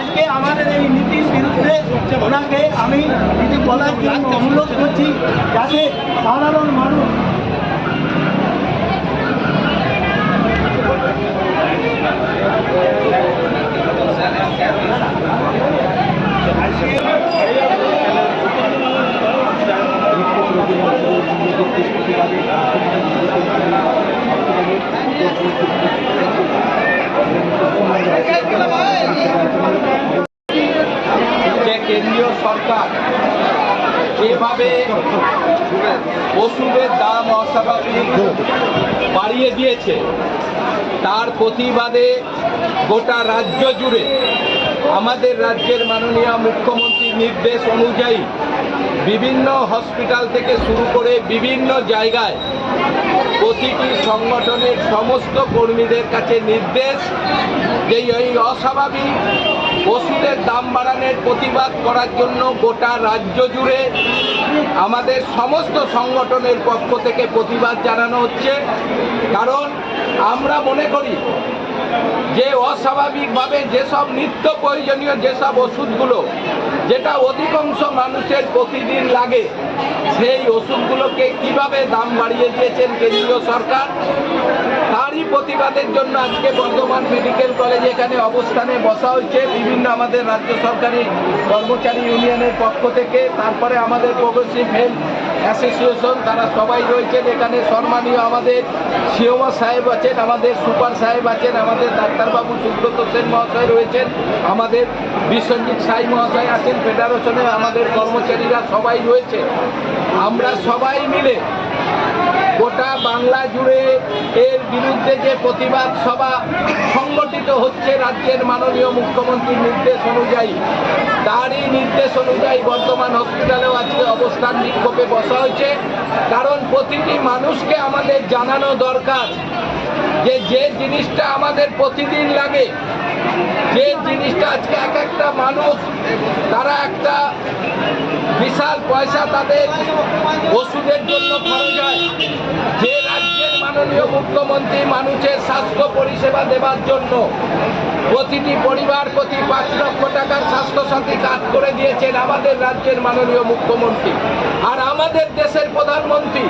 আজকে আমাদের এই নীতির বিরুদ্ধে ওনাকে আমি কিছু বলার জন্য অনুরোধ করছি যাতে সাধারণ মানুষ যে ওষুধের দাম অস্বাভাবিক। বাড়িয়ে দিয়েছে। তার প্রতিবাদে গোটা রাজ্য জুড়ে, আমাদের রাজ্যের মাননীয় মুখ্যমন্ত্রীর নির্দেশ অনুযায়ী বিভিন্ন হসপিটাল থেকে শুরু করে বিভিন্ন জায়গায় প্রতিটি সংগঠনের সমস্ত কর্মীদের কাছে নির্দেশ যে এই অস্বাভাবিক ওষুধের দাম বাড়ানোর প্রতিবাদ করার জন্য গোটা রাজ্য জুড়ে আমাদের সমস্ত সংগঠনের পক্ষ থেকে প্রতিবাদ জানানো হচ্ছে। কারণ আমরা মনে করি যে অস্বাভাবিকভাবে যেসব নিত্য প্রয়োজনীয় যেসব ওষুধগুলো যেটা অধিকাংশ মানুষের প্রতিদিন লাগে, সেই ওষুধগুলোকে কীভাবে দাম বাড়িয়ে দিয়েছেন কেন্দ্রীয় সরকার? তারই প্রতিবাদের জন্য আজকে বর্ধমান মেডিকেল কলেজ এখানে অবস্থানে বসা হয়েছে। বিভিন্ন আমাদের রাজ্য সরকারি কর্মচারী ইউনিয়নের পক্ষ থেকে, তারপরে আমাদের প্রগ্রেসিভ হেলথ অ্যাসোসিয়েশন, তারা সবাই রয়েছেন এখানে। সম্মানীয় আমাদের সিওমা সাহেব আছেন, আমাদের সুপার সাহেব আছেন, আমাদের ডাক্তারবাবু সুব্রত সেন মহাশয় রয়েছেন, আমাদের বিশ্বজিৎ সাই মহাশয় আছেন ফেডারেশনে আমাদের কর্মচারীরা সবাই রয়েছে। আমরা সবাই মিলে গোটা বাংলা জুড়ে এর বিরুদ্ধে যে প্রতিবাদ সভা সংগঠিত হচ্ছে রাজ্যের মাননীয় মুখ্যমন্ত্রীর নির্দেশ অনুযায়ী, তারই নির্দেশ অনুযায়ী বর্তমান হসপিটালেও আজকে অবস্থান বিক্ষোভে বসা হয়েছে। কারণ প্রতিটি মানুষকে আমাদের জানানো দরকার যে যে জিনিসটা আমাদের প্রতিদিন লাগে, যে জিনিসটা আজকে এক একটা মানুষ, তারা একটা বিশাল পয়সা তাদের ওষুধের জন্য খরচ হয়। যে রাজ্যের মাননীয় মুখ্যমন্ত্রী মানুষের স্বাস্থ্য পরিষেবা দেওয়ার জন্য প্রতিটি পরিবার প্রতি পাঁচ লক্ষ টাকার স্বাস্থ্যসাথী কাজ করে দিয়েছেন আমাদের রাজ্যের মাননীয় মুখ্যমন্ত্রী। আর আমাদের দেশের প্রধানমন্ত্রী,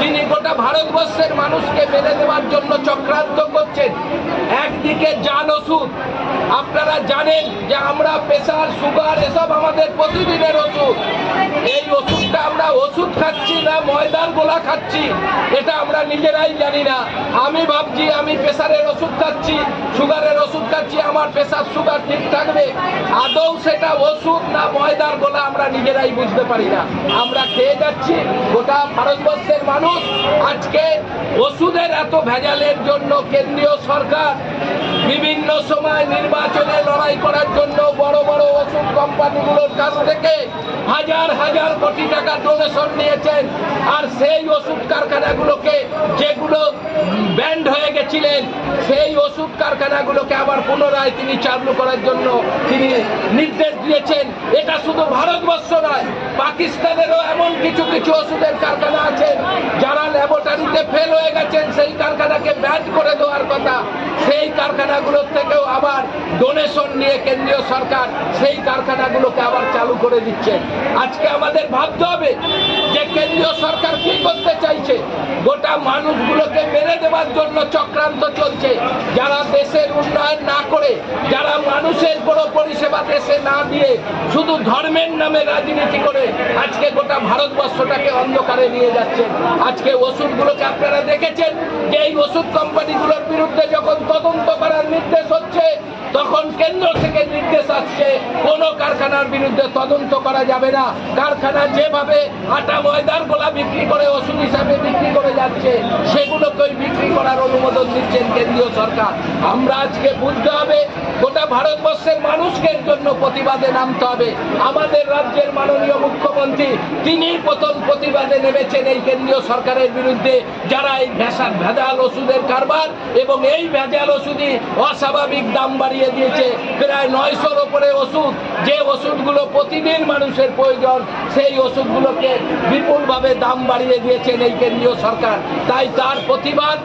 যিনি গোটা ভারতবর্ষের মানুষকে মেরে দেওয়ার জন্য চক্রান্ত করছেন, একদিকে জান ওষুধ আপনারা জানেন যে আমরা প্রেশার সুগার এসব আমাদের প্রতিদিনের ওষুধ। এই ওষুধটা আমরা ওষুধ খাচ্ছি না, ময়দার গোলা খাচ্ছি, এটা আমরা নিজেরাই জানি না। আমি ভাবছি আমি প্রেশারের ওষুধ খাচ্ছি, সুগারের ওষুধ খাচ্ছি, আমার প্রেশার সুগার ঠিক থাকবে। আদৌ সেটা ওষুধ না ময়দার গোলা আমরা নিজেরাই বুঝতে পারি না। আমরা খেয়ে যাচ্ছি, গোটা ভারতবর্ষের মানুষ। আজকে ওষুধের এত ভেজালের জন্য কেন্দ্রীয় সরকার বিভিন্ন সময় নির্বাচনে লড়াই করার জন্য বড় বড় ওষুধ কোম্পানিগুলোর কাছ থেকে হাজার হাজার কোটি টাকা ডোনেশন নিয়েছেন। আর সেই ওষুধ কারখানাগুলোকে যেগুলো ব্যান্ড হয়ে গেছিলেন, সেই ওষুধ কারখানাগুলোকে আবার পুনরায় তিনি চালু করার জন্য তিনি নির্দেশ দিয়েছেন। এটা শুধু ভারতবর্ষ নয়, পাকিস্তানেরও এমন কিছু কিছু ওষুধের কারখানা আছে যারা ল্যাবরেটরিতে ফেল হয়ে গেছেন, সেই কারখানাকে ব্যান্ড করে দেওয়ার কথা। সেই কারখানাগুলোর থেকেও আবার ডোনেশন নিয়ে কেন্দ্রীয় সরকার সেই কারখানাগুলোকে আবার চালু করে দিচ্ছে। আজকে আমাদের ভাবতে হবে যে কেন্দ্রীয় সরকার কি করতে চাইছে? গোটা মানুষগুলোকে মেরে দেওয়ার জন্য চক্রান্ত চলছে। যারা দেশের উন্নয়ন না করে, যারা মানুষের বড় পরিষেবা দেশে না দিয়ে শুধু ধর্মের নামে রাজনীতি করে আজকে গোটা ভারতবর্ষটাকে অন্ধকারে নিয়ে যাচ্ছেন। আজকে ওষুধগুলোকে আপনারা দেখেছেন যে এই ওষুধ কোম্পানিগুলোর বিরুদ্ধে যখন তদন্ত করার নির্দেশ হচ্ছে, তখন কেন্দ্র থেকে নির্দেশ আসছে, কোনো কারখানার বিরুদ্ধে তদন্ত করা যাবে না। কারখানা যেভাবে আটা, ময়দার গোলা বিক্রি করে, ওষুধ হিসাবে বিক্রি করে যাচ্ছে, সেগুলোকেই বিক্রি করার অনুমোদন দিচ্ছেন কেন্দ্রীয় সরকার। আমরা আজকে বুঝতে হবে, গোটা ভারতবর্ষের মানুষকে জন্য প্রতিবাদে নামতে হবে। আমাদের রাজ্যের মাননীয় মুখ্যমন্ত্রী তিনি প্রথম প্রতিবাদে নেমেছেন এই কেন্দ্রীয় সরকারের বিরুদ্ধে, যারা এই ভেসা- ভেজাল ওষুধের কারবার এবং এই ভেজাল ওষুধই অস্বাভাবিক দাম বাড়িয়ে দিয়েছে। প্রায় নয়শোর ওপরে ওষুধ, যে ওষুধগুলো প্রতিদিন মানুষের প্রয়োজন, সেই ওষুধগুলোকে বিপুলভাবে দাম বাড়িয়ে দিয়েছেন এই কেন্দ্রীয় সরকার। তাই তার প্রতিবাদ